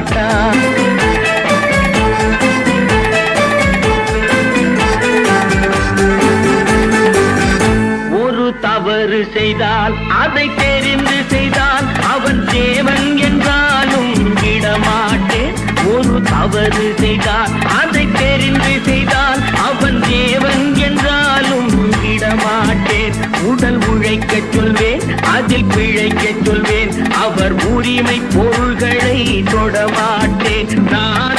விழமாட்டார் ஒரு தவறு செய்தால் அதை தெரிந்து செய்தால் அவன் தேவன் என்றாலும் விடமாட்டேன். ஒரு தவறு செய்தால் பிழைக்க சொல்வேன் அதில் பிழைக்க சொல்வேன். அவர் உரிமை பொருள்களை தொடமாட்டேன் நான்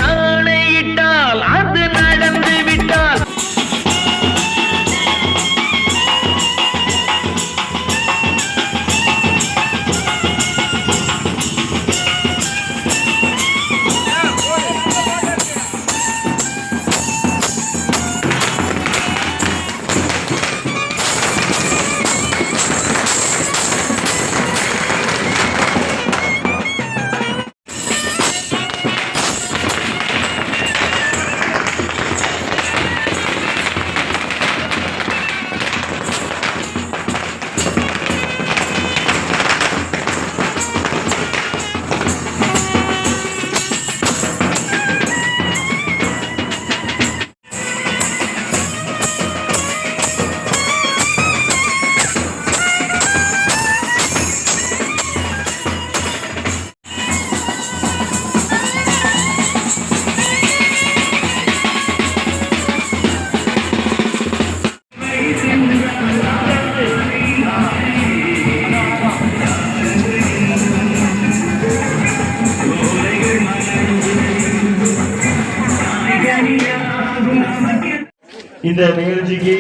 இந்த நிகழ்ச்சிக்கு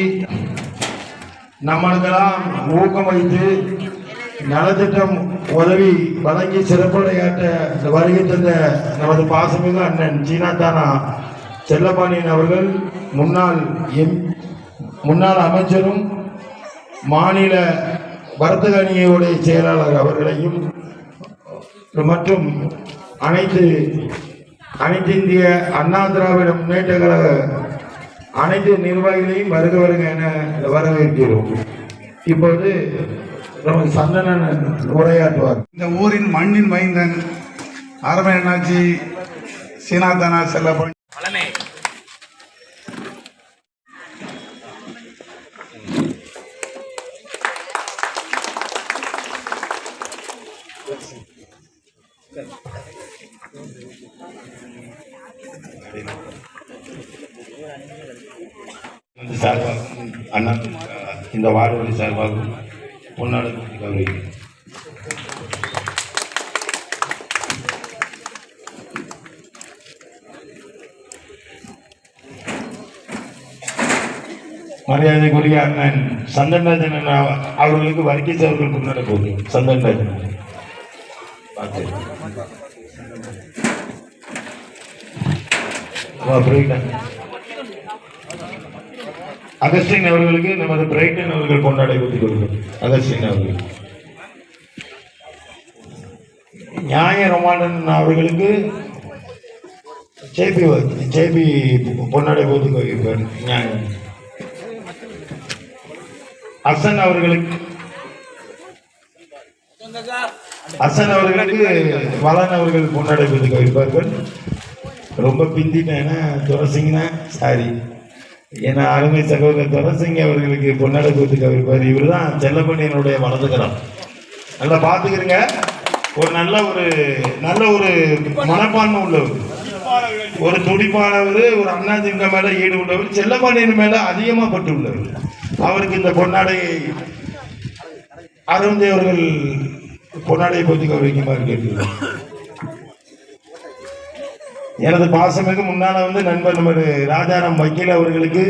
நம்மளுக்கெல்லாம் ஊக்கம் வைத்து நலத்திட்டம் உதவி வழங்கி சிறப்புரையாற்ற வருகை தந்த நமது பாசமிகு அண்ணன் சீனாத்தானா செல்லபாண்டியன் அவர்கள் முன்னாள் எம் முன்னாள் அமைச்சரும் மாநில வர்த்தக அணியோடைய செயலாளர் அவர்களையும் மற்றும் அனைத்து அனைத்து இந்திய அண்ணா திராவிட முன்னேற்ற கழக அனைத்து நிர்வாகிகளையும் வருக வருக என வரவேற்கிறோம். இப்போது நமது சந்தனன் உரையாற்றுவார். இந்த ஊரின் மண்ணின் மைந்தன் அண்ணாச்சி சீனாதானா செல்லப்பன் சார்பாக அண்ணா இந்த வார்டு சார்பாக பொன்னாடு மரியாதைக்குரிய அண்ணன் சந்தன்ராஜன் அவர்களுக்கு வர்க்கீஸ் அவர்கள் முன்னாடி போகுது சந்தன்ராஜன் பார்த்து வா, புரியுதா? அகஸ்டின் அவர்களுக்கு நமது பிரைட்டன் அவர்கள் கொண்டாடை ஊட்டிக் கொள்கிறோம். அகஸ்டின் அவர்கள். நியாய ரொமானன் அவர்களுக்கு ஜேபி ஜேபி பொன்னாடை ஊட்டிக் கொள்கிறார். நியாயம். ஹசன் அவர்களுக்கு ஹசன் அவர்களுக்கு வளன் அவர்கள் பொன்னாடை ஊட்டிக் கொள்வார்கள் ரொம்ப பிந்திட்டேன்னா துரசிங்கன்னா சாரி ஏன்னா அருமை சகோதரர் துரசிங்க அவர்களுக்கு பொன்னாடை கூத்துக்கு கவிப்பார் இவர் தான் செல்லப்பண்ணியனுடைய வலதுகரம். நல்லா பார்த்துக்கிறங்க ஒரு நல்ல ஒரு நல்ல ஒரு மனப்பான்மை உள்ளவர். ஒரு துடிப்பானவர் ஒரு அண்ணாதிங்க மேல ஈடு உள்ளவர் செல்லப்பாண்டியன் மேல அதிகமா பட்டு உள்ளவர். அவருக்கு இந்த பொன்னாடை அருந்தேவர்கள் பொன்னாடையை பற்றி கௌரவிக்குமாறு கேட்டுள்ளார் எனது பாசமிகு முன்னால வந்து நண்பர் நமது ராஜாராம் வக்கீல் அவர்களுக்கு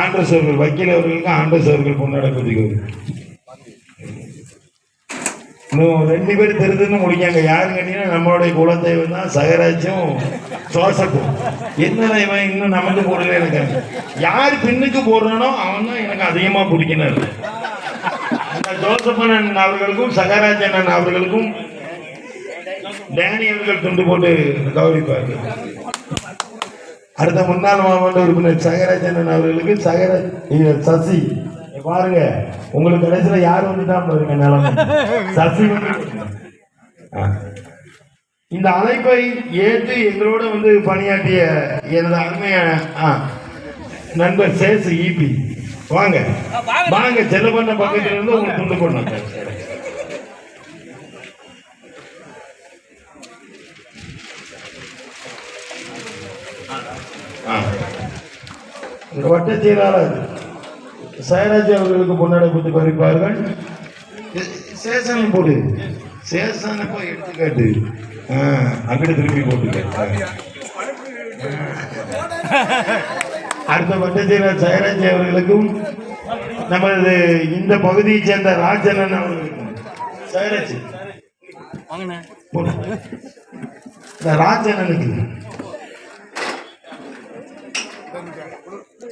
ஆண்ட்ரஸ் அவர்கள் வக்கீல் அவர்களுக்கு ஆண்ட்ரஸ் அவர்கள் கொண்டாடப்படுகிறது இன்னும் ரெண்டு பேர் தெரிஞ்சுன்னு முடிக்காங்க. யாருன்னு கேட்டீங்கன்னா நம்மளுடைய குலதெய்வம் தான் சகராஜும் ஜோசப்பும் என்ன தெய்வம்? இன்னும் நமக்கு போடல எனக்கு யார் பின்னுக்கு போடுறானோ அவன் தான் எனக்கு அதிகமாக பிடிக்கணும் அந்த ஜோசப்பண்ணன் அவர்களுக்கும் சகராஜ் அண்ணன் அவர்களுக்கும் டேனி அவர்கள் துண்டு போட்டு கௌரவிப்பார்கள். அடுத்த முன்னாள் மாவட்ட உறுப்பினர் சகராஜன் அவர்களுக்கு சகராஜ் சசி பாருங்க. உங்களுக்கு கடைசியில யார் வந்துட்டான் பாருங்க நிலைமை. சசி. இந்த அழைப்பை ஏற்று எங்களோட வந்து பணியாற்றிய எனது அருமையான நண்பர் சேசு ஈபி வாங்க. வாங்க. செல்லப்பண்ண பக்கத்துல இருந்து உங்களுக்கு துண்டு போடணும். வட்ட செயலாளர் சயராஜ் அவர்களுக்கு பொன்னாடை கொடுத்து பறிப்பார்கள். சேசனை போடு. சேசனை போய் எடுத்துக்காட்டு. அங்கிட்டு திருப்பி போட்டுக்க அடுத்த வட்ட செயலாளர் சயராஜ் அவர்களுக்கும் நமது இந்த பகுதியைச் சேர்ந்த ராஜனன் அவர்களுக்கும். சயராஜ்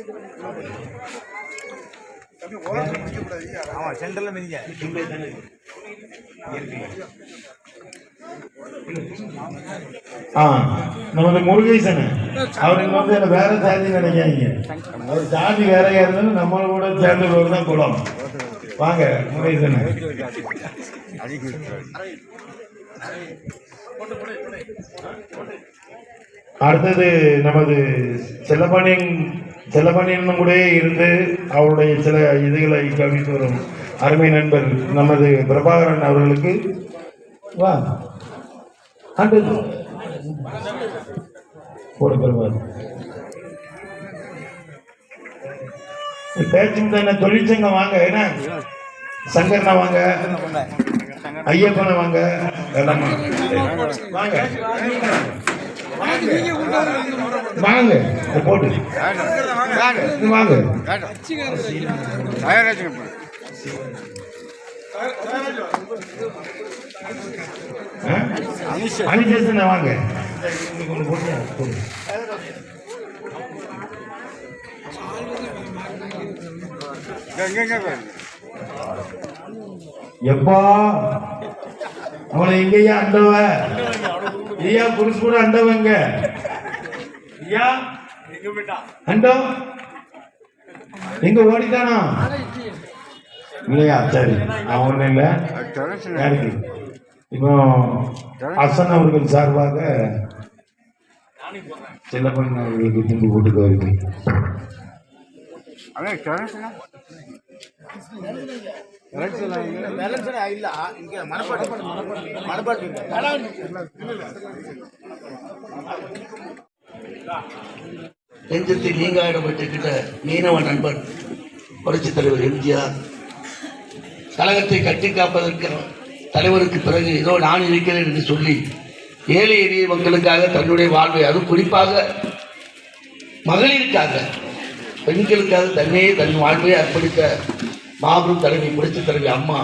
போடு. இந்த ராஜனனுக்கு ஆ நமது முருகேசன் அவருக்கு வந்து என்ன வேற ஜாதி நினைக்காதீங்க. அவர் ஜாதி வேறையா இருந்தாலும் நம்மளோட சேர்ந்தவர் தான் குலம் வாங்க முருகேசன். அடுத்தது நமது செல்லப்பாண்டியன் செல்லப்பாண்டியனும் கூட இருந்து அவருடைய சில இதுகளை கவனித்து வரும் அருமை நண்பர் நமது பிரபாகரன் அவர்களுக்கு வா. அண்டு போடு பிரபாகரன். பேச்சும் தானே தொழிற்சங்கம் வாங்க என்ன? சங்கரனா வாங்க ஐயப்பனை வாங்க. வாங்க. வாங்க. போட்டு வாங்க? அனிசேஷனை வாங்க. எப்பா? அவனை எங்கேயா அண்டவ? ஐயா புருஷ கூட அண்டவங்க. ஐயா அண்டம் எங்க ஓடிதானா இல்லையா? சரி அவன் இல்ல. யாருக்கு? இப்போ அசன் அவர்கள் சார்பாக செல்லப்பன் அவர்களுக்கு துண்டு நீங்க கௌரவி நெஞ்சத்தில் நீங்காயிடப்பட்டிருக்கிற மீனவ நண்பர் புரட்சித் தலைவர் எம்ஜிஆர். கழகத்தை கட்டி காப்பதற்கு தலைவருக்கு பிறகு ஏதோ நான் இருக்கிறேன் என்று சொல்லி ஏழை எளிய மக்களுக்காக தன்னுடைய வாழ்வை அதுவும் குறிப்பாக மகளிருக்காக பெண்களுக்காக தன்னையே தன் வாழ்வை அர்ப்பணித்த மாபெரும் தலைவி புரட்சி தலைவி அம்மா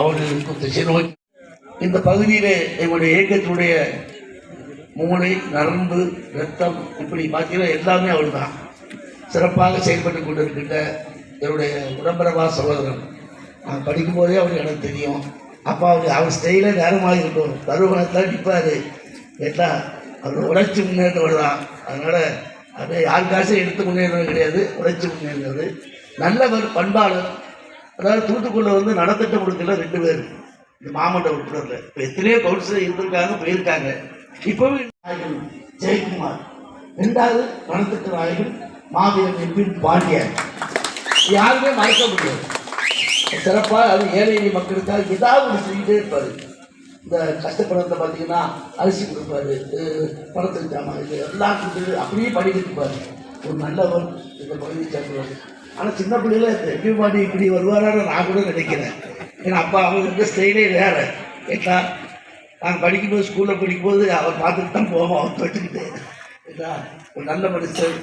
அவர்களுக்கு திசை நோய் இந்த பகுதியிலே எங்களுடைய இயக்கத்தினுடைய மூளை நரம்பு ரத்தம் இப்படி பார்த்தீங்கன்னா எல்லாமே அவள் தான் சிறப்பாக செயல்பட்டு கொண்டிருக்கின்ற என்னுடைய உடம்பரவா சகோதரன். நான் படிக்கும்போதே அவருக்கு எனக்கு தெரியும். அப்போ அவர் அவர் ஸ்டைலே நேரமாக இருக்கும். தருவனத்தில் நிற்பார் கேட்டால் அவர் உழைச்சி முன்னேற்றவர் தான் அதனால் அப்படியே யாருக்காச்சும் எடுத்து முன்னேறது கிடையாது உழைச்சி முன்னேறது நல்லவர் பண்பாளர். அதாவது தூத்துக்குள்ள வந்து நலத்திட்ட கொடுக்கல ரெண்டு பேர். இந்த மாமன்ற உறுப்பினர்ல. இப்போ எத்தனையோ கவுன்சிலர் இருந்திருக்காங்க போயிருக்காங்க. இப்போவே நாயகன் ஜெயக்குமார். ரெண்டாவது நலத்திட்ட நாயகன் மாவீரன் எம்பி பாண்டியன். யாருமே மறக்க முடியாது. சிறப்பாக அது ஏழை மக்களுக்காக ஏதாவது ஒன்று செஞ்சுட்டே இருப்பார். இந்த கஷ்டப்படத்தை பார்த்தீங்கன்னா அரிசி கொடுப்பாரு அஹ் பணத்துக்கு ஜாமான் இது எல்லாம் கொடுத்து அப்படியே படிக்கிட்டு இருப்பார் ஒரு நல்லவர் இந்த பகுதியை சேர்ந்தவர். ஆனால் சின்ன பிள்ளையில எம்பி இப்படி வருவாரான்னு நான் கூட நினைக்கிறேன். ஏன்னா அப்பா அவங்க வந்து ஸ்டைலே வேறு. ஏட்டா நாங்கள் படிக்கும்போது ஸ்கூலில் படிக்கும்போது அவர் பார்த்துட்டு தான் போவோம் அவர் தொட்டுக்கிட்டு. ஏட்டா ஒரு நல்ல மனுஷன்.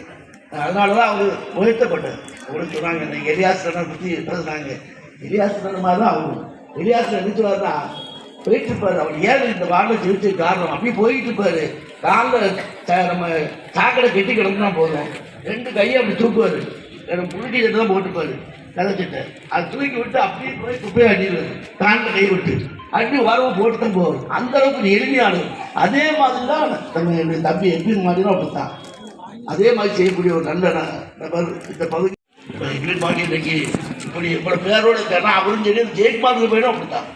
அதனால தான் அவர் உயர்த்தப்பட்டார். அவரும் சொன்னாங்க எலியாசனை பற்றி பேசுனாங்க. எலியாசனை மாதிரி தான் அவரும். எலியாசன் நினைச்சுவாருன்னா போயிட்டு இருப்பாரு அவர் ஏன் இந்த வாரில் ஜெயிச்சு காரணம். அப்படி போயிட்டு இருப்பாரு காலில் நம்ம சாக்கடை கெட்டி கிடக்குனா போதும். ரெண்டு கையை அப்படி தூக்குவார். எனக்கு புழுட்டி தான் போட்டுப்பாரு. கதைச்சிட்டு அது தூக்கி விட்டு அப்படியே போய் குப்பையை அடிடுவார் காலில் கை விட்டு. அடி வரவு போட்டு தான் போவார். அந்த அளவுக்கு எளிமையானது அதே மாதிரி தான் நம்ம என்னுடைய தம்பி எப்படி மாதிரி தான் அப்படித்தான். அதே மாதிரி செய்யக்கூடிய ஒரு நல்ல நபர். இந்த பகுதி இப்படி பாண்டி இன்னைக்கு இப்படி இவ்வளோ பேரோட இருக்காருன்னா அவரும் சரி ஜெயக்குமார் போயிடும் அப்படித்தான்.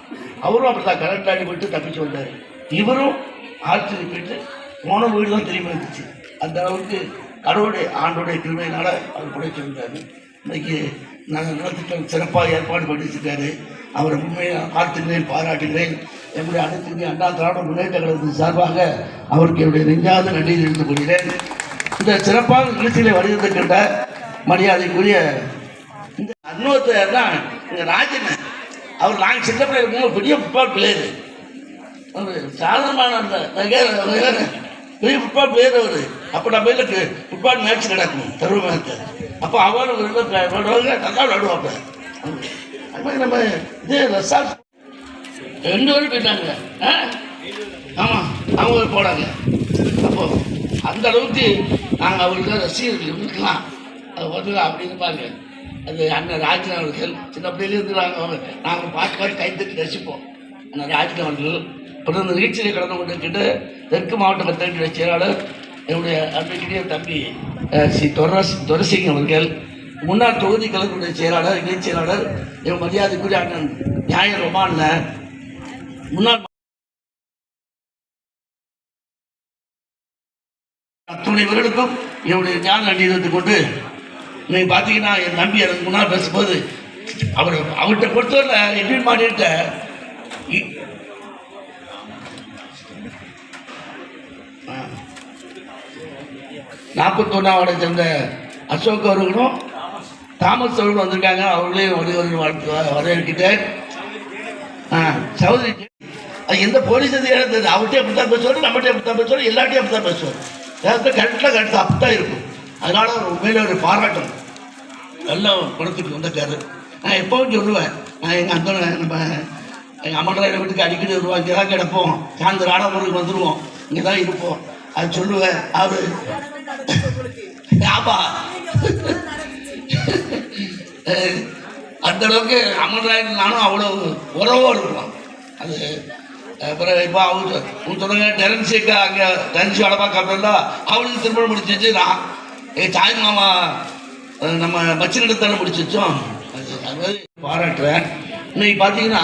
அவரும் அப்படித்தான் கரண்ட் ஆடி போயிட்டு தப்பிச்சு வந்தார். இவரும் ஆற்றுக்கு போயிட்டு போன வீடு தான் திரும்பி வந்துச்சு. அந்த அளவுக்கு கடவுளுடைய ஆண்டோடைய திருமையினால் அவர் பிடிச்சி வந்தார் இன்னைக்கு நாங்கள் நலத்திட்டம் சிறப்பாக ஏற்பாடு பண்ணி அவரை உண்மையாக பார்த்துக்கிறேன் பாராட்டுகிறேன். எங்களுடைய அனைத்து அண்ணா திராவிட முன்னேற்ற கழகத்தின் சார்பாக அவருக்கு என்னுடைய நெஞ்சாத நன்றி இருந்து கொள்கிறேன். இந்த சிறப்பான நிகழ்ச்சியில வருகிறதுக்கிட்ட மரியாதைக்குரிய இந்த அனுபவத்தை தான் எங்கள் ராஜன். அவர் நாங்கள் சின்ன பிள்ளை இருக்கும்போது பெரிய ஃபுட்பால் பிளேயரு அவர் சாதாரணமான பெரிய ஃபுட்பால் பிளேயர் அவர். அப்போ நம்ம வீட்டில் ஃபுட்பால் மேட்ச் நடக்கும் தருவத்தை அப்போ அவரும் விளையாடுவாங்க நல்லா விளையாடுவாங்க அது மாதிரி நம்ம இது ரெசார்ட் ரெண்டு பேரும் போயிட்டாங்க. ஆ? ஆமாம் அவங்க போனாங்க. அப்போ அந்த அளவுக்கு நாங்கள் அவருக்கு ரசிகர்கள் இருக்கலாம் அது வந்து அப்படின்னு பாருங்கள் அது அண்ணன் ராஜன் அவர்கள் சின்ன பிள்ளையிலேருந்து நாங்கள் அவங்க நாங்கள் பார்த்து பார்த்து கைத்தட்டி ரசிப்போம் அண்ணன் ராஜன் அவர்கள் தொடர்ந்து நிகழ்ச்சியில் கடந்து கொண்டிருக்கின்ற தெற்கு மாவட்ட பத்திரிகை செயலாளர் என்னுடைய அன்றைக்கிட்டே தம்பி ஸ்ரீ துரஸ் துரசிங் அவர்கள் முன்னாள் தொகுதி கலந்துடைய செயலாளர் இணைச் செயலாளர் என் மரியாதைக்குரிய அண்ணன் நியாய ரொமான்ல முன்னாள் அத்துணை பேர்களுக்கும் என்னுடைய ஞான நன்றி கொண்டு இன்னைக்கு பார்த்தீங்கன்னா என் நம்பி எனக்கு முன்னால் பேசும்போது அவர் அவர்கிட்ட பொறுத்தவரை எப்படி மாடிட்ட நாற்பத்தொன்னாவோட சேர்ந்த அசோக் அவர்களும் தாமஸ் அவர்களும் வந்திருக்காங்க. அவர்களையும் ஒரு ஒரு வாழ்த்து வரவேற்கிட்டேன். ஆ சௌதரி அது எந்த போலீஸ் அதிகாரம் அவர்கிட்டே அவர்கிட்ட அப்படி தான் பேசுவார் நம்மகிட்டே அப்படி தான் பேசுவார் எல்லார்ட்டையும் அப்படி தான் பேசுவார் கரெக்டாக கரெக்டாக கரெக்டாக அப்படி தான் இருக்கும். அதனால அவர் உண்மையில ஒரு பாராட்டம். நல்லா குணத்துக்கு வந்திருக்காரு நான் எப்பவும் சொல்லுவேன் நான் எங்கள் அந்த நம்ம எங்கள் அம்மன் வீட்டுக்கு அடிக்கடி வருவோம் இங்கே தான் கிடப்போம். சாயந்தரம் ராடமுறைக்கு வந்துடுவோம் இங்கே தான் இருப்போம். அது சொல்லுவேன் அவர். ஆமா. அந்த அளவுக்கு அமர்ராயன் நானும் அவ்வளோ உறவாக இருப்போம். அது அப்புறம் இப்போ அவங்க சொன்னாங்க டெரன்சிக்கா அங்கே டெரன்சி வேலை பார்க்கறதா அவளுக்கு திருமணம் முடிச்சிச்சு நான் எங்கள் தாய் மாமா நம்ம மச்சினிடத்தானே முடிச்சு வச்சோம் பாராட்டுறேன். இன்னைக்கு பார்த்தீங்கன்னா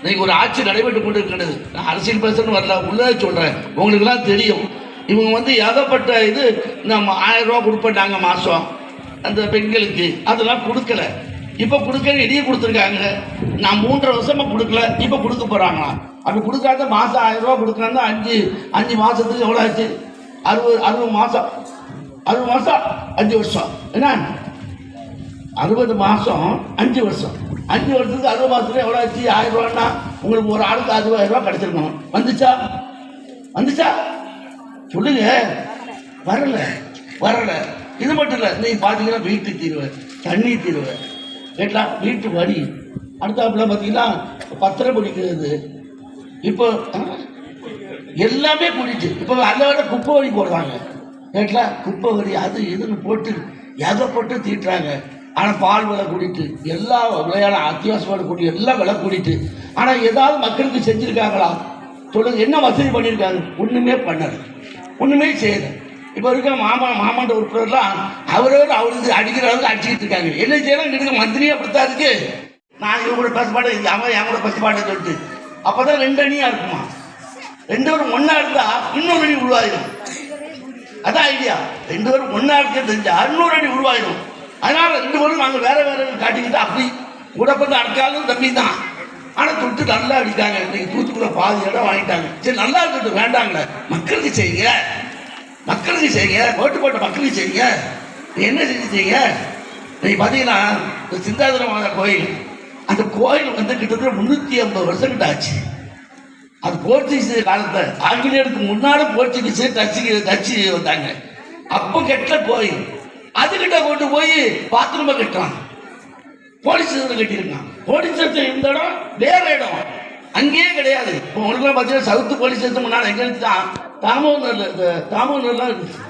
இன்னைக்கு ஒரு ஆட்சி நடைபெற்று கொண்டு இருக்கிறது நான் அரசியல் பேசுறேன்னு வரல உள்ளே சொல்கிறேன் உங்களுக்கெல்லாம் தெரியும். இவங்க வந்து ஏகப்பட்ட இது நம்ம ஆயிரம் ரூபா கொடுப்பட்டாங்க மாதம் அந்த பெண்களுக்கு அதெல்லாம் கொடுக்கல. இப்போ கொடுக்க இடையே கொடுத்துருக்காங்க. நான் மூன்றரை வருஷமா கொடுக்கல இப்போ கொடுக்க போகிறாங்களாம் அப்படி கொடுக்காத மாதம் ஆயிரம் ரூபா கொடுக்குறாங்க அஞ்சு அஞ்சு மாதத்துக்கு எவ்வளோ ஆச்சு? அறுபது அறுபது மாதம் அறுபது மாதம் அஞ்சு வருஷம். என்ன? அறுபது மாதம் அஞ்சு வருஷம். அஞ்சு வருஷத்துக்கு அறுபது மாதத்துல எவ்வளோ ஆச்சு? ஆயிரம் ரூபான்னா உங்களுக்கு ஒரு ஆளுக்கு அறுபதாயிரம் ரூபா கிடைச்சிருக்கணும். வந்துச்சா? வந்துச்சா? சொல்லுங்க. வரல. வரல. இது மட்டும் இல்லை நீ பார்த்தீங்கன்னா வீட்டு தீர்வு தண்ணி தீர்வு. கேட்டா வீட்டு வரி. அடுத்தாப்புல பார்த்தீங்கன்னா பத்திரம் பிடிக்கிறது இப்போ எல்லாமே பிடிச்சி இப்போ அதை விட குப்பை வரி போடுறாங்க. கேட்டா குப்பை வரி அது இதுன்னு போட்டு எதை போட்டு தீட்டுறாங்க. ஆனால் பால் விலை கூடிட்டு எல்லா விலையான அத்தியாவசியமான கூடி எல்லாம் விலை கூடிட்டு. ஆனால் ஏதாவது மக்களுக்கு செஞ்சுருக்காங்களா? சொல்லுங்க என்ன வசதி பண்ணியிருக்காங்க ஒன்றுமே பண்ணல. ஒன்றுமே செய்யலை. இப்போ இருக்க மாமா மாமாண்ட உறுப்பினர்லாம் அவரோடு அவருக்கு அடிக்கிறவங்க அடிச்சுக்கிட்டு இருக்காங்க. என்ன செய்யலாம் இங்க மந்திரியே அப்படித்தான் இருக்கு. நான் இவங்க கூட பேச அவன் என் கூட பேச சொல்லிட்டு. அப்போ தான் ரெண்டு அணியாக இருக்குமா? ரெண்டு பேரும் ஒன்றா இருந்தால் இன்னொரு அணி உருவாயிடும் அதான் ஐடியா. ரெண்டு பேரும் ஒன்றா இருக்க தெரிஞ்சு அறுநூறு அடி உருவாயிடும். அதனால ரெண்டு பேரும் நாங்கள் வேற வேற காட்டிக்கிட்டு அப்படி கூட பண்ண அடுக்காலும் தம்பி தான் ஆனால் தொட்டு நல்லா அடிக்காங்க இன்னைக்கு தூத்துக்குள்ள பாதி இடம் வாங்கிட்டாங்க. சரி நல்லா இருக்கட்டும் வேண்டாங்களே மக்களுக்கு செய்யுங்க. மக்களுக்கு செய்யுங்க. ஓட்டு போட்ட மக்களுக்கு செய்யுங்க. நீ என்ன செஞ்சு செய்யுங்க? நீ பார்த்தீங்கன்னா இந்த சிந்தாதிரமான கோயில். அந்த கோயில் வந்து கிட்டத்தட்ட முந்நூற்றி ஐம்பது வருஷம் கிட்ட ஆச்சு. அது போர்ச்சுகீஸ் காலத்தை ஆங்கிலேயருக்கு முன்னாடி போர்ச்சுகீஸ் டச்சு டச்சு வந்தாங்க. அப்போ கெட்ட போய் அதுகிட்ட கொண்டு போய் பாத்ரூமை கட்டுறான் போலீஸ் கட்டியிருக்கான் போலீஸ் ஸ்டேஷன் இந்த இடம் வேற இடம். அங்கேயே கிடையாது. இப்போ உங்களுக்குலாம் பார்த்தீங்கன்னா சவுத்து போலீஸ் ஸ்டேஷன் முன்னாடி எங்கே இருந்துச்சான் தாமோதரில் இந்த தாமோதர்லாம் இருந்துச்சு.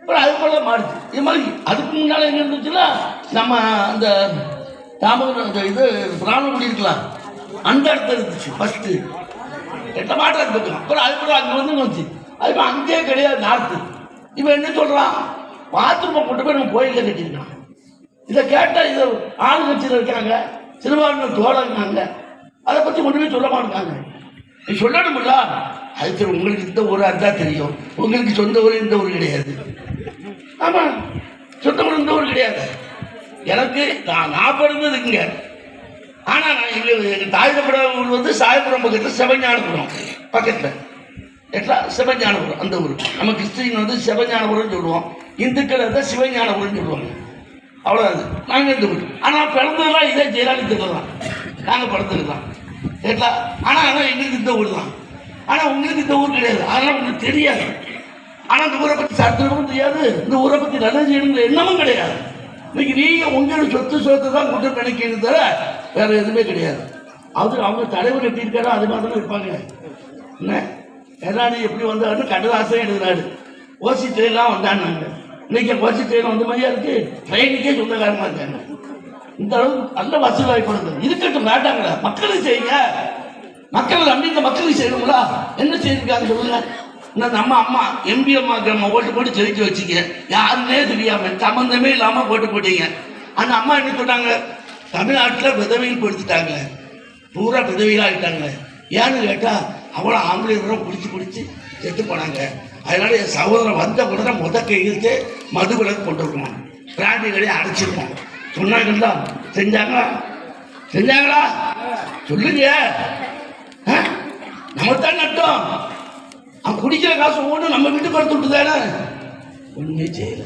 அப்புறம் அது போல மாறுச்சு. இது மாதிரி அதுக்கு முன்னால் எங்கே இருந்துச்சுன்னா நம்ம அந்த தாமோதர் அந்த இது பிராணகுடி இருக்கலாம். அந்த இடத்துல இருந்துச்சு ஃபஸ்ட்டு எட்ட மாட்டம் இருக்கு அப்புறம் அதுக்கப்புறம் அங்கே வந்து வந்துச்சு அது அங்கேயே கிடையாது நார்த்து இவன் என்ன சொல்கிறான் பாத்ரூமை கொண்டு போய் நம்ம கோயிலில் கட்டியிருக்கான். இதை கேட்டால் இதை ஆளுங்கட்சியில் இருக்காங்க சிறுபான்மையினர் தோழங்காங்க அதை பற்றி ஒன்றுமே சொல்ல மாட்டாங்க. நீ சொல்லணும்ல. அது சரி உங்களுக்கு இந்த ஊராக இருந்தால் தெரியும். உங்களுக்கு சொந்த ஊர் இந்த ஊர் கிடையாது. ஆமாம் சொந்த ஊர் இந்த ஊர் கிடையாது. எனக்கு நான் நான் பிறந்தது இங்கே. ஆனால் எங்களுக்கு எங்கள் ஊர் வந்து சாயபுரம் பக்கத்தில் சிவஞானபுரம் பக்கத்தில். எட்லா சிவஞானபுரம் அந்த ஊர். நம்ம கிறிஸ்டின் வந்து சிவஞானபுரம் சொல்லுவோம். இந்துக்கள் வந்து சிவஞானபுரம் சொல்லுவாங்க. அவ்வளோதான் நாங்கள் இந்த ஊர். ஆனால் பிறந்ததெல்லாம் இதே ஜெயலலிதா தான். நாங்கள் பிறந்தது தான். ஆனால் ஆனால் எங்களுக்கு இந்த ஊர் தான். ஆனால் உங்களுக்கு இந்த ஊர் கிடையாது. அதெல்லாம் உங்களுக்கு தெரியாது. ஆனால் இந்த ஊரை பற்றி சரித்திரமும் தெரியாது. இந்த ஊரை பற்றி நல்லது செய்யணுங்கிற எண்ணமும் கிடையாது. இன்னைக்கு நீங்க உங்களோட சொத்து சொத்தை தான் குற்றம் நினைக்கிறது தவிர வேற எதுவுமே கிடையாது. அது அவங்க தலைவர் எப்படி இருக்காரோ அது மாதிரி தான் இருப்பாங்க. என்ன? கருணாநிதி எப்படி வந்தாருன்னு கண்ணதாசன் எழுதுறாரு. ஓசி ட்ரெயின்லாம் வந்தாங்க இன்னைக்கு ஓசி ட்ரெயின் வந்த மாதிரியா இருக்கு? ட்ரெயினுக்கே சொந்தக்காரமா இருக்காங்க. இந்த அளவுக்கு நல்ல வசதி வாய்ப்பு இருக்கட்டும் வேண்டாங்களா. மக்களுக்கு செய்யுங்க. மக்கள் நம்பி இந்த மக்களுக்கு செய்யணுங்களா? என்ன செய்யிருக்காங்க சொல்லுங்க. நம்ம அம்மா எம்பி அம்மாக்கு நம்ம ஓட்டு போட்டு ஜெயிக்க வச்சுக்க. யாருன்னே தெரியாம சம்மந்தமே இல்லாம ஓட்டு போட்டீங்க. அந்த அம்மா என்ன சொன்னாங்க தமிழ்நாட்டில் விதவையில் படுத்திட்டாங்க பூரா விதவையில் ஆகிட்டாங்க ஏன்னு கேட்டால் அவ்வளோ ஆம்பளையர்களும் குடிச்சு குடிச்சு செத்து போனாங்க. அதனால என் சகோதரன் வந்த உடனே முத கையிலிட்டு மது விலக்கு கொண்டு வரணும் பிராண்டி கடையை அடைச்சிருக்கோம் சொன்னாங்களா செஞ்சாங்களா? செஞ்சாங்களா? சொல்லுங்க. நம்ம தான் நட்டோம். அவன் குடிக்கிற காசு ஒன்று நம்ம வீட்டுக்கு எடுத்து விட்டு தானே ஒன்றுமே செய்யல.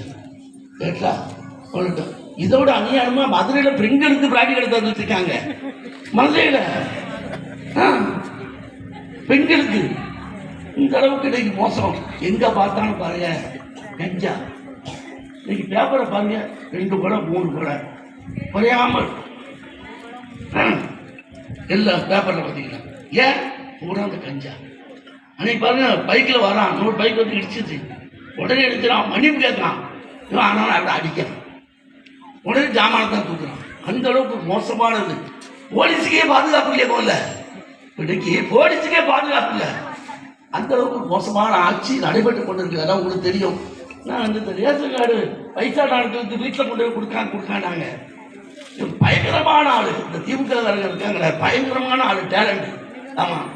கேட்டா சொல்லட்டும் இதோட அநியாயமா மதுரையில் பெண்களுக்கு பிராண்டி கடை தந்துட்டு இருக்காங்க. மதுரையில். பெண்களுக்கு இந்த அளவுக்கு இன்னைக்கு மோசம். எங்க பார்த்தாலும் பாருங்க கஞ்சா இன்னைக்கு பேப்பரை பாருங்க ரெண்டு கூட மூணு கூட. குறையாமல். எல்லாம் பேப்பரில் பார்த்தீங்கன்னா ஏன்? பூரா அந்த கஞ்சா. அன்னைக்கு பாருங்க பைக்கில் வரான் நூறு பைக் வந்து இடிச்சிச்சு உடனே எடுத்துறான் மன்னிப்பு கேட்குறான். இவன் ஆனால் அவரை அடிக்கிறான். உடனே ஜாமானத்தை தான் தூக்குறான். அந்த அளவுக்கு மோசமானது. போலீஸுக்கே பாதுகாப்பு இல்லையே போல இன்னைக்கு போலீஸுக்கே பாதுகாப்பு இல்லை. அந்த அளவுக்கு மோசமான ஆட்சி நடைபெற்று கொண்டிருக்கு அதான் உங்களுக்கு தெரியும். நான் வந்து இந்த ரேஷன் கார்டு வயசான ஆட்களுக்கு வீட்டில் கொண்டு போய் கொடுக்காங்க கொடுக்காண்டாங்க பயங்கரமான ஆள். இந்த திமுக இருக்காங்களே பயங்கரமான ஆள் டேலண்ட் ஆமாம்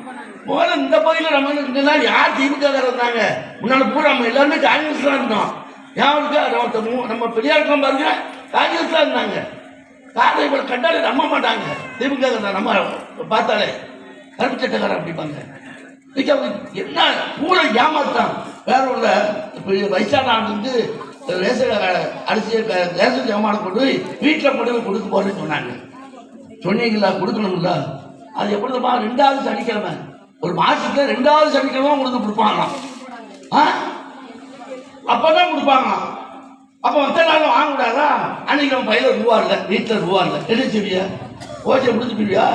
போல இந்த பகுதியில் நம்ம இருந்தெல்லாம் யார் திமுக இருந்தாங்க? முன்னாடி பூரா நம்ம எல்லாருமே காங்கிரஸ் தான் இருந்தோம். யாருக்கு நம்ம பெரியார் பாருங்க காங்கிரஸ் தான் இருந்தாங்க. காரணம் இவ்வளோ கண்டாலே நம்ப மாட்டாங்க. திமுக தான் நம்ம பார்த்தாலே. கருப்பு சட்டக்காரன் அப்படிப்பாங்க இன்னைக்கு அவங்க என்ன பூரா ஏமாத்தான் வேற உள்ள வயசான ஆள் வந்து ரேஷன் அரசியல் அரிசியை க- கொண்டு போய் வீட்டில் கொண்டு போய் கொடுக்க போறேன்னு சொன்னாங்க. சொன்னீங்களா? கொடுக்கணும்ல. அது எப்படிமா ரெண்டாவது சனிக்கிழமை. ஒரு மாசத்துல ரெண்டாவது சனிக்கிழமை உங்களுக்கு கொடுப்பாங்க. ஆ? அப்பதான் கொடுப்பாங்க. அப்போ மத்த நாள் வாங்க கூடாதா? அன்னைக்கு நம்ம பையில ரூபா இல்லை வீட்டில் ரூபா இல்லை. என்ன செய்வியா ஓச்சை முடிச்சு போயிடுவியா?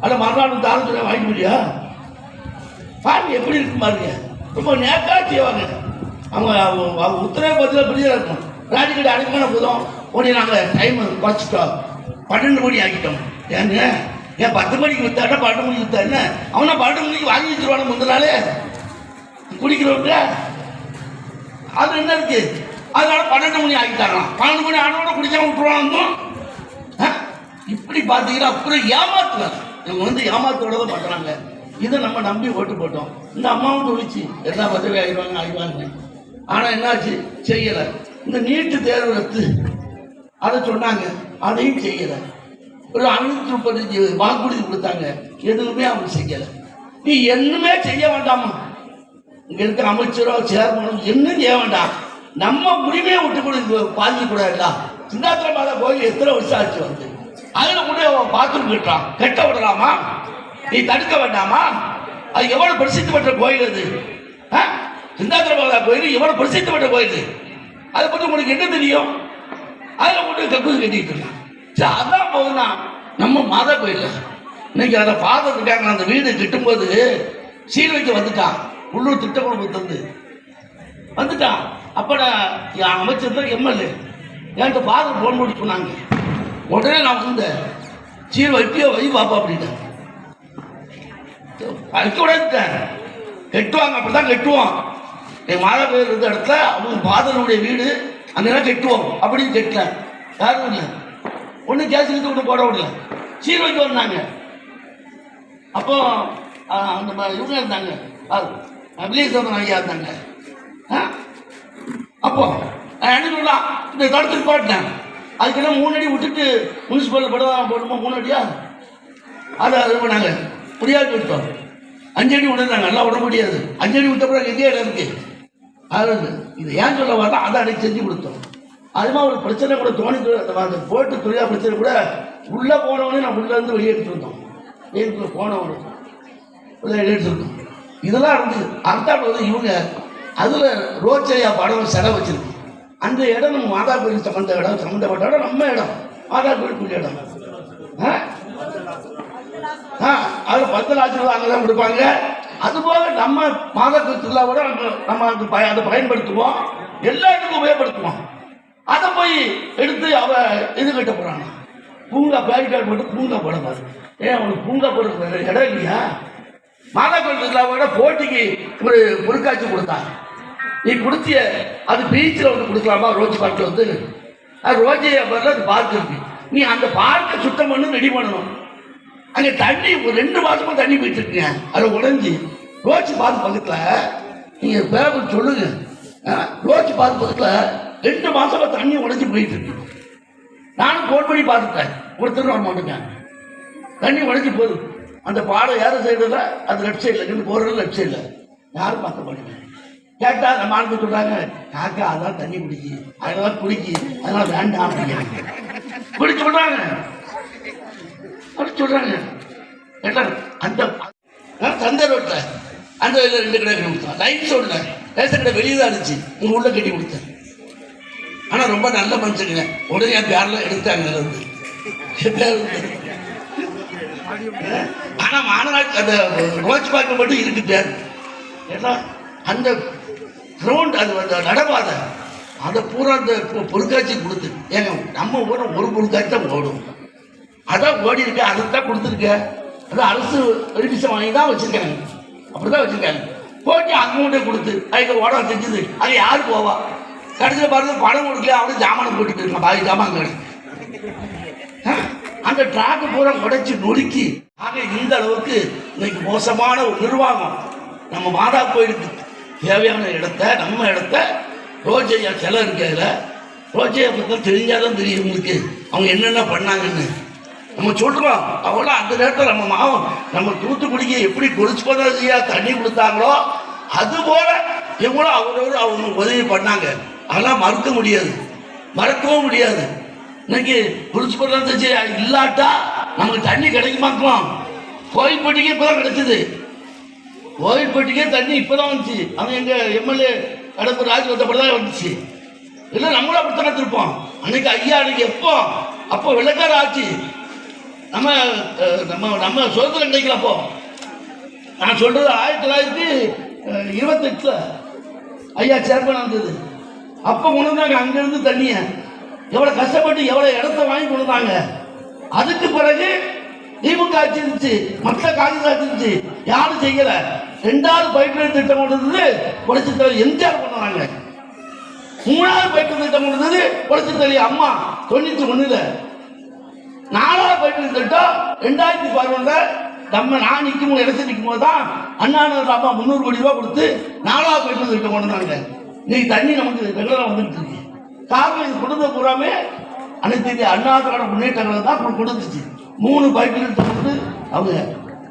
அல்ல மறுநாள் தாழ்ந்து வாங்கி போயிடுவியா? பாருங்க எப்படி இருக்கு பாருங்க. ரொம்ப நேக்கா செய்வாங்க. அவங்க அவங்க- அவங்க உத்தரவு பதில பெரிய இருக்கும். ராஜிக்கடை அடைமான போதும். ஓடி நாங்கள் டைம் குறைச்சிட்டோம். பன்னெண்டு மணி ஆக்கிட்டோம் ஏங்க? ஏன் பத்து மணிக்கு வித்தாட்டா பன்னெண்டு மணிக்கு வித்தா என்ன? அவனா பன்னெண்டு மணிக்கு வாங்கி வச்சிருவானு முந்த நாளே. குடிக்கிறவங்க அது என்ன இருக்கு? அதனால பன்னெண்டு மணி ஆகிட்டாங்களாம். பன்னெண்டு மணி ஆனோட குடிக்காம விட்டுருவாங்க ஆ? இப்படி பார்த்தீங்கன்னா அப்புறம் ஏமாத்துறாங்க இவங்க வந்து ஏமாத்தோட தான் பண்ணுறாங்க இதை நம்ம நம்பி ஓட்டு போட்டோம். இந்த அம்மாவும் தொழிச்சு எல்லா பதவி ஆயிடுவாங்க ஆயிடுவாங்க ஆனால் என்னாச்சு? செய்யலை. இந்த நீட்டு தேர்வு ரத்து. அதை சொன்னாங்க. அதையும் செய்யலை. ஒரு ஐநூற்றி முப்பத்தஞ்சு வாக்குறுதி கொடுத்தாங்க. எதுவுமே அவங்க செய்யலை. நீ என்னமே செய்ய வேண்டாமா? இங்க இருக்க அமைச்சரோ சேர்மனோ என்ன செய்ய வேண்டாம்? நம்ம உரிமையை விட்டு கூட பாதிக்க கூடாதுல்ல சிந்தாத்திர மாதா கோயில் எத்தனை வருஷம் ஆச்சு வந்து. அதுல கூட பாத்ரூம் கட்டுறான். கட்ட விடலாமா? நீ தடுக்க வேண்டாமா? அது எவ்வளவு பிரசித்தி பெற்ற கோயில் அது? ஆ? சிந்தாத்திர மாதா கோயில் எவ்வளவு பிரசித்தி பெற்ற கோயில் அதை? பற்றி உங்களுக்கு என்ன தெரியும்? அதுல கொண்டு கக்கூஸ் கட்டிட்டு இருக்கான். அதான் போகுதுனா நம்ம மாதா கோயில் இன்னைக்கு அதை ஃபாதர் அந்த வீடு கிட்டும்போது சீல் வைக்க வந்துட்டான். உள்ளூர் திட்டக்குழு வந்துட்டான். அப்போ என் அமைச்சர் தான் எம்எல்ஏ. என்கிட்ட ஃபாதர் ஃபோன் பண்ணி சொன்னாங்க. உடனே நான் வந்தேன் சீல் வைப்பியோ வை பாப்பா அப்படின்ட்டேன் வைக்க கெட்டுவாங்க. அப்படி தான் கெட்டுவோம். என் மாதா பேர் இருந்த இடத்துல அவங்க ஃபாதருடைய வீடு அந்த இடம் கெட்டுவோம். அப்படின்னு கெட்டேன் யாரும் இல்லை. ஒன்றும் கேஸ் எடுத்து விட்டு போட விடல. சீர்வைக்கு வந்தாங்க. அப்போ அந்த இவங்க இருந்தாங்க. விஜயசந்திரன் ஐயா இருந்தாங்க. ஆ? அப்போ என்ன சொல்லலாம் இந்த தடுத்து போட்டேன் அதுக்கெல்லாம் மூணு அடி விட்டுட்டு முனிசிபல் படம் போடுமா மூணு அடியா? அதை இது பண்ணாங்க முடியாது விட்டோம் அஞ்சு அடி விடுறாங்க நல்லா விட முடியாது. அஞ்சு அடி விட்ட பிறகு எங்கே இடம் இருக்கு? அது இது ஏன் சொல்ல வரலாம் அதை அடி செஞ்சு கொடுத்தோம். அது மாதிரி ஒரு பிரச்சனை கூட தோணி அந்த போட்டு துறையா பிரச்சனை கூட உள்ளே போனவனே நான் உள்ளேருந்து வெளியே எடுத்துருந்தோம் வெளியே வீட்டுக்குள்ள போனவனு இதெல்லாம் இருந்தது அடுத்தாண்டு வந்து இவங்க அதில் ரோச்சையா படம் செலவு வச்சிருக்கு. அந்த இடம் நம்ம மாதா கோயில் சம்மந்த இடம் சம்மந்தப்பட்ட இடம் நம்ம இடம். மாதா கோயிலுக்குரிய இடம். ஆ? ஆ பத்து லட்சம் ரூபா அங்கே தான் கொடுப்பாங்க. அதுபோக நம்ம மாதா கோயில் திருவிழாவோட நம்ம நம்ம அது அதை பயன்படுத்துவோம். எல்லா இடத்துக்கும் உபயோகப்படுத்துவோம். அதை போய் எடுத்து அவ இது கட்ட போகிறாங்க பூங்கா பேரிகார்டு போட்டு பூங்கா போட பாரு. ஏன் அவனுக்கு பூங்கா போடுறது இடம் இல்லையா? மாதா கோயில் திருவிழாவோட போட்டிக்கு ஒரு பொருட்காட்சி கொடுத்தாங்க நீ கொடுத்திய அது பீச்சில் வந்து கொடுக்கலாமா? ரோஜ் பார்க்கில் வந்து. அது ரோஜே பேரில் அது பார்க் இருக்கு. நீ அந்த பார்க்கை சுத்தம் பண்ணி ரெடி பண்ணணும். அங்கே தண்ணி ஒரு ரெண்டு மாதமாக தண்ணி போயிட்டு இருக்குங்க அதை உடஞ்சி ரோஜ் பார்த்து பக்கத்தில் நீங்கள் பேப்பர் சொல்லுங்க. ரோஜ் ரோச்சு பார்த்து பக்கத்தில் ரெண்டு மாசமா தண்ணி உடஞ்சி போயிட்டு இருக்கு. நானும் ஃபோன் பண்ணி பார்த்துட்டேன். ஒருத்தர் வர மாட்டேங்க தண்ணி உடஞ்சி போகுது. அந்த பாடம் யார் சைடில் அது லெஃப்ட் சைடில் ரெண்டு போகிறது லெஃப்ட் சைடில் யாரும் பார்க்க மாட்டேங்க கேட்டா நம்ம ஆளுக்கு சொல்றாங்க காக்கா அதான் தண்ணி குடிக்கி. அதெல்லாம் குடிக்கி. அதெல்லாம் வேண்டாம். அப்படிங்கிறாங்க குடிக்க விடுறாங்க அப்படி சொல்றாங்க. அந்த நான் தந்த அந்த ரெண்டு கடை கொடுத்தான் லைன் லைட் ரோட்ல ரேஷன் கடை வெளியே தான் இருந்துச்சு. உங்க உள்ள கட்டி கொடுத்தேன். ஆனா ரொம்ப நல்ல மனுஷங்க. உடனே என் பேரெல்லாம் எடுத்தாங்க இருந்து. பேர் ஆனா மாநகராட்சி அந்த ரோஜ் பார்க்க மட்டும் இருக்குது ஏன்னா அந்த கிரவுண்ட் அது அந்த நடவாதை அதை பூரா அந்த பொருட்காட்சி கொடுத்து. ஏங்க நம்ம ஊரில் ஒரு பொருட்காட்சி தான் ஓடும். அதான் ஓடி இருக்கு அதை தான் கொடுத்துருக்க. அதான் அரசு பெர்மிஷன் வாங்கி தான் வச்சுருக்காங்க அப்படி தான் வச்சுருக்காங்க போட்டி அங்கூட்டே கொடுத்து அதுக்கு ஓட செஞ்சது அது யார் போவா? கடைசியில் பாருங்க பணம் கொடுக்கல அவனு ஜாமான் போட்டுட்டு இருக்கான் பாதி ஜாமான் கடை அந்த ட்ராக்கு பூரா உடைச்சு நொறுக்கி. ஆக இந்த அளவுக்கு இன்னைக்கு மோசமான ஒரு நிர்வாகம். நம்ம மாதா கோயிலுக்கு தேவையான இடத்த நம்ம இடத்த ரோஜையா சிலை இருக்கு அதில். ரோஜையா பற்றி தெரிஞ்சாதான் தெரியும் உங்களுக்கு. அவங்க என்னென்ன பண்ணாங்கன்னு. நம்ம சொல்கிறோம் அவ்வளோ அந்த நேரத்தில் நம்ம மாவம் நம்ம தூத்துக்குடிக்கு எப்படி குளிச்சு போதையா தண்ணி கொடுத்தாங்களோ அது போல இவங்களும் அவரோடு அவங்க உதவி பண்ணாங்க. அதெல்லாம் மறுக்க முடியாது. மறக்கவும் முடியாது. இன்னைக்கு குளிச்சு போடுறது இல்லாட்டா நமக்கு தண்ணி கிடைக்குமாக்கும்? கோயில்பட்டிக்கே இப்பதான் கிடைச்சது கோயில்பட்டிக்கே தண்ணி இப்போ தான் வந்துச்சு. அவன் எங்கள் எம்எல்ஏ கடப்பூர் ராஜ் வந்தப்படி தான் வந்துச்சு. இல்லை நம்மளும் அப்படித்தானே இருப்போம் அன்னைக்கு ஐயா அன்னைக்கு எப்போ? அப்போ வெள்ளக்கார ஆச்சு நம்ம நம்ம நம்ம சுதந்திரம் கிடைக்கல அப்போ. நான் சொல்கிறது ஆயிரத்தி தொள்ளாயிரத்தி இருபத்தெட்டில் ஐயா சேர்மன் வந்தது. அப்போ கொண்டு அங்கிருந்து தண்ணியை. எவ்வளோ கஷ்டப்பட்டு எவ்வளோ இடத்த வாங்கி கொடுத்தாங்க. அதுக்கு பிறகு திமுக ஆட்சி இருந்துச்சு மற்ற காங்கிரஸ் ஆட்சி இருந்துச்சு. யாரும் செய்யல. ரெண்டாவது பைப் லைன் திட்டம் கொண்டு வந்தது புரட்சி தலைவர் எம்ஜிஆர் பண்ணுறாங்க மூணாவது பைப் திட்டம் கொண்டு வந்தது புரட்சி தலைவர் அம்மா தொண்ணூத்தி ஒண்ணுல. நாலாவது பைப் திட்டம் ரெண்டாயிரத்தி பதினொன்றுல நம்ம நான் நிற்கும் போது இடத்துல நிற்கும் போது தான் அண்ணா அம்மா முந்நூறு கோடி ரூபாய் கொடுத்து நாலாவது பைப் திட்டம் கொண்டு வந்தாங்க. நீ தண்ணி நமக்கு ரெகுலராக வந்துட்டு இருக்கு. காரணம் இது கொடுத்த பூராமே அனைத்து இந்திய அண்ணா திராவிட முன்னேற்றங்கள் தான் கொடுத்துச்சு மூணு பைப்பில் லைன் அவங்க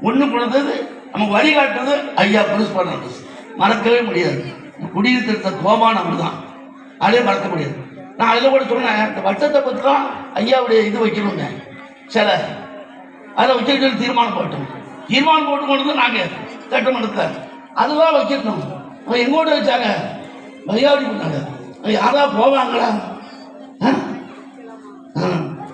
ஒன்று கொடுத்தது நமக்கு வழிகாட்டுறது ஐயா புதுசு பண்ணது மறக்கவே முடியாது. குடியிருத்த திருத்த அவங்க தான் அதே மறக்க முடியாது. நான் அதில் கூட சொன்னேன் இந்த வட்டத்தை பற்றி தான் ஐயாவுடைய இது வைக்கணுங்க சில அதில் வச்சுக்கிட்டு தீர்மானம் போட்டோம். தீர்மானம் போட்டு கொண்டு வந்து நாங்கள் சட்டமன்றத்தில் அதுதான் வைக்கணும். எங்கோட்டு வச்சாங்க மரியாதை பண்ணாங்க அவன் யாரா போவாங்களா? ஆ? ஆ.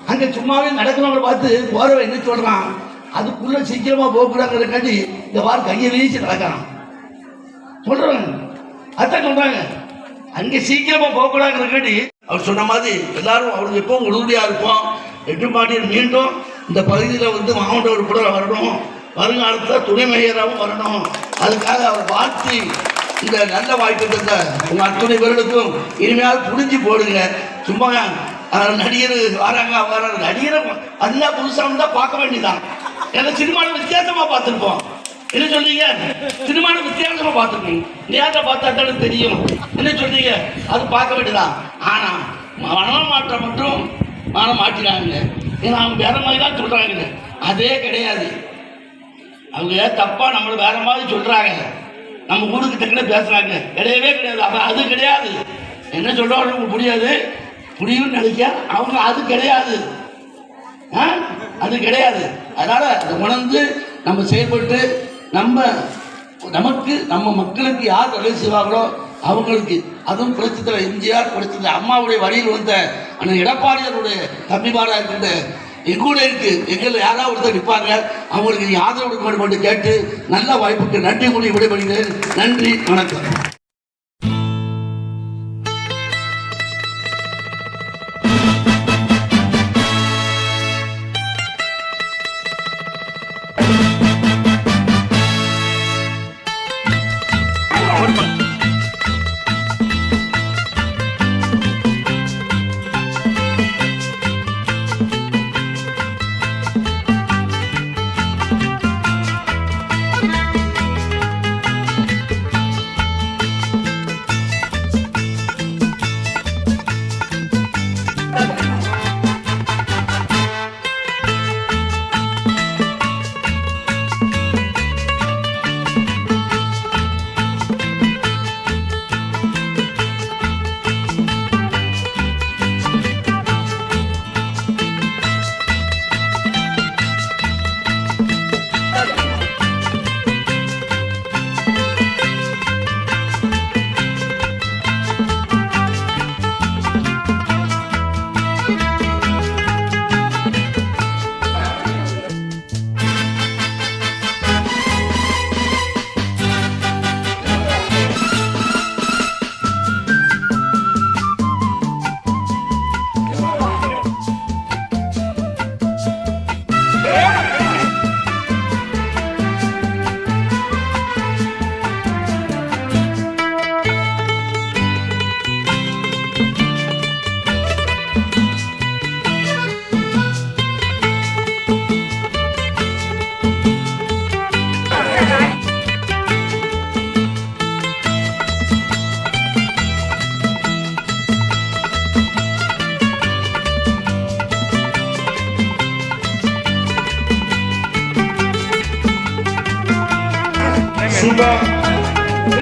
அங்க சும்மாவே நடக்கிறவங்களை பார்த்து போறவன் என்ன சொல்றான்? அதுக்குள்ள சீக்கிரமா போகக்கூடாங்கிறக்காண்டி இந்த வார கையை வீசி நடக்கிறான். சொல்றாங்க அதான் சொல்றாங்க. அங்க சீக்கிரமா போகக்கூடாதுங்கிறக்காண்டி அவர் சொன்ன மாதிரி எல்லாரும் அவருக்கு எப்பவும் உறுதியா இருப்போம். எட்டு மாட்டியர் மீண்டும் இந்த பகுதியில் வந்து மாவட்ட உறுப்பினர் வரணும் வருங்காலத்தில் துணை மேயராகவும் வரணும். அதுக்காக அவர் வாழ்த்தி இந்த நல்ல வாய்ப்பு தந்த உங்க அத்துணை பேர்களுக்கும் இனிமையாவது புரிஞ்சு போடுங்க. சும்மா நடிகர் வராங்க வராங்க. நடிகரை அதெல்லாம் புதுசாக தான் பார்க்க வேண்டியதான் ஏன்னா சினிமாவில் வித்தியாசமா பார்த்துருப்போம். என்ன சொல்றீங்க? சினிமாவில் வித்தியாசமா பார்த்துருக்கீங்க நேரில் பார்த்தா தான் தெரியும். என்ன சொல்றீங்க? அது பார்க்க வேண்டியதான் ஆனா மனம் மாற்றம் மட்டும் மனம் மாற்றினாங்க. ஏன்னா அவங்க வேற மாதிரி தான் சொல்றாங்க. அதே கிடையாது. அவங்க தப்பா நம்மளை வேற மாதிரி சொல்றாங்க. நம்ம ஊருக்கு தக்கன பேசுறாங்க. கிடையவே கிடையாது. அப்ப அது கிடையாது. என்ன சொல்றாங்க உங்களுக்கு புரியாது? புரியும்னு நினைக்க அவங்க அது கிடையாது. ஆ? அது கிடையாது. அதனால அதை உணர்ந்து நம்ம செயல்பட்டு நம்ம நமக்கு நம்ம மக்களுக்கு யார் வேலை செய்வாங்களோ அவங்களுக்கு அதுவும் புரட்சித்தலைவர் எம்ஜிஆர் புரட்சித்தலைவர் அம்மாவுடைய வழியில் வந்த அந்த எடப்பாடியாருடைய தம்பிமாராக இருக்கின்ற எங்கூட இருக்கு. எங்களை யாராவது ஒருத்தர் நிற்பாங்க அவங்களுக்கு நீ ஆதரவு கொடுக்க வேண்டும் கேட்டு நல்ல வாய்ப்புக்கு நன்றி கூறி விடைபெறுகிறேன். நன்றி வணக்கம். சுபா